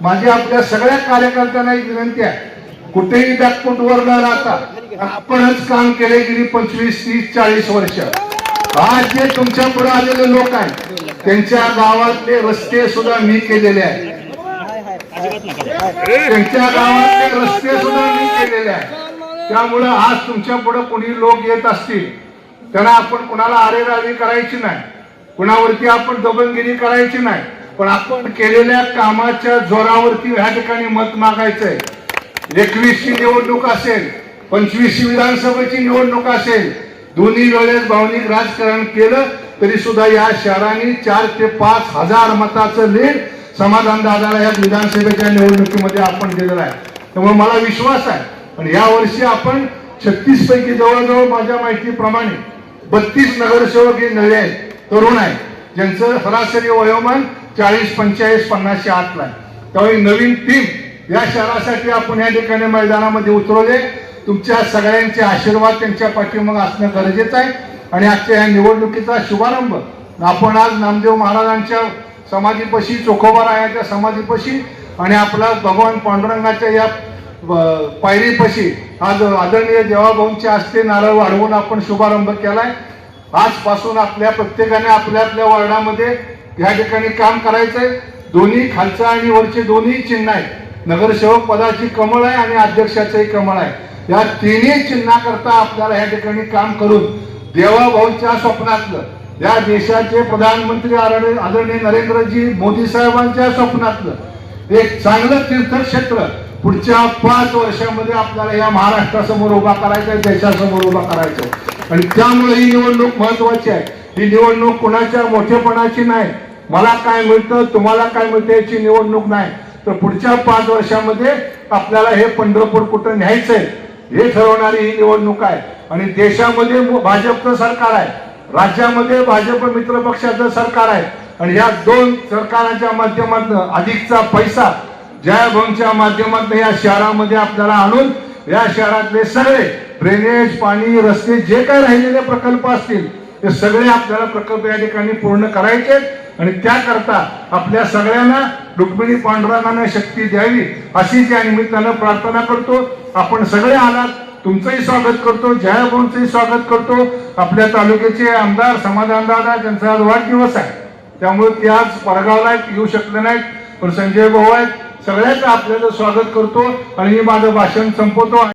माझी आपल्या सगळ्या कार्यकर्त्यांना एक विनंती आहे. कुठेही बॅकफुटवर न राहता आपणच काम केले गेली पंचवीस तीस चाळीस वर्ष. आज जे तुमच्यापुढे आलेले लोक आहेत त्यांच्या गावातले रस्ते सुद्धा मी केलेले आहेत. त्यांच्या गावातले रस्ते सुद्धा मी केलेले आहेत. त्यामुळं आज तुमच्यापुढे कोणी लोक येत असतील त्यांना आपण कुणाला आरेरावी करायची नाही. कुणावरती आपण दबनगिरी करायची नाही. पण आपण केलेल्या कामाच्या जोरावरती ह्या ठिकाणी मत मागायचंय. एकवीसची निवडणूक असेल पंचवीसची विधानसभेची निवडणूक असेल दोन्ही वेळेस भावनिक राजकारण केलं तरी सुद्धा या शहराने चार ते पाच हजार मताचं लीड समाधान दादाला या विधानसभेच्या निवडणुकीमध्ये आपण दिलेलं आहे. त्यामुळे मला विश्वास आहे पण या वर्षी आपण छत्तीस पैकी जवळजवळ माझ्या माहितीप्रमाणे बत्तीस नगरसेवक हे नवे आहेत तरुण आहेत ज्यांचं सरासरी वयोमान चाळीस पंचेचाळीस पन्नासच्या आतला आहे. त्यामुळे नवीन टीम या शहरासाठी आपण या ठिकाणी मैदानामध्ये उतरवले. तुमच्या सगळ्यांचे आशीर्वाद त्यांच्या पाठीमाग असणं गरजेचं आहे. आणि आजच्या या निवडणुकीचा शुभारंभ आपण आज नामदेव महाराजांच्या समाधीपाशी चोखोबारायाच्या समाधीपाशी आणि आपला भगवान पांडुरंगाच्या या पायरीपशी पायरीपाशी आज आदरणीय देवाभाऊंच्या हस्ते नारळ वाढवून आपण शुभारंभ केलाय. आजपासून आपल्या प्रत्येकाने आपल्या आपल्या वार्डामध्ये या ठिकाणी काम करायचंय. दोन्ही खालचं आणि वरचे दोन्ही चिन्ह आहेत. नगरसेवक पदाची कमळ आहे आणि अध्यक्षाचंही कमळ आहे. या तिन्ही चिन्हाकरता आपल्याला या ठिकाणी काम करून देवाभाऊंच्या स्वप्नातलं या देशाचे प्रधानमंत्री आदरणीय नरेंद्रजी मोदी साहेबांच्या स्वप्नातलं एक चांगलं तीर्थक्षेत्र पुढच्या पाच वर्षामध्ये आपल्याला या महाराष्ट्रासमोर उभा करायचा आहे देशासमोर उभा करायचं आहे. आणि त्यामुळे ही निवडणूक महत्वाची आहे. ही निवडणूक कुणाच्या मोठेपणाची नाही. मला काय मिळतं तुम्हाला काय मिळतं याची निवडणूक नाही. तर पुढच्या पाच वर्षामध्ये आपल्याला हे पंढरपूर कुठं न्यायचंय हे ठरवणारी ही निवडणूक आहे. आणि देशामध्ये भाजपचं सरकार आहे. राज्यामध्ये भाजप मित्र पक्षाचं सरकार आहे. आणि या दोन सरकारांच्या माध्यमातून अधिकचा पैसा जयाभंगच्या माध्यमातून या शहरामध्ये आपल्याला आणून या शहरातले सगळे ड्रेनेज पाणी रस्ते जे काही राहिलेले प्रकल्प असतील ते सगळे आपल्याला प्रकल्प या ठिकाणी पूर्ण करायचे आणि त्याकरता आपल्या सगळ्यांना रुक्मिणी पांडुरंगाने शक्ती द्यावी अशी त्या निमित्तानं प्रार्थना करतो. आपण सगळे आलात तुमचंही स्वागत करतो जयाभाऊंचंही स्वागत करतो. आपल्या तालुक्याचे आमदार समाधान दादा त्यांचा आज वाढदिवस आहे. त्यामुळे ते आज परगावला येऊ शकले नाहीत. पण संजय भाऊ आहेत सगळ्याचं आपल्याला स्वागत करतो आणि मी माझं भाषण संपवतो.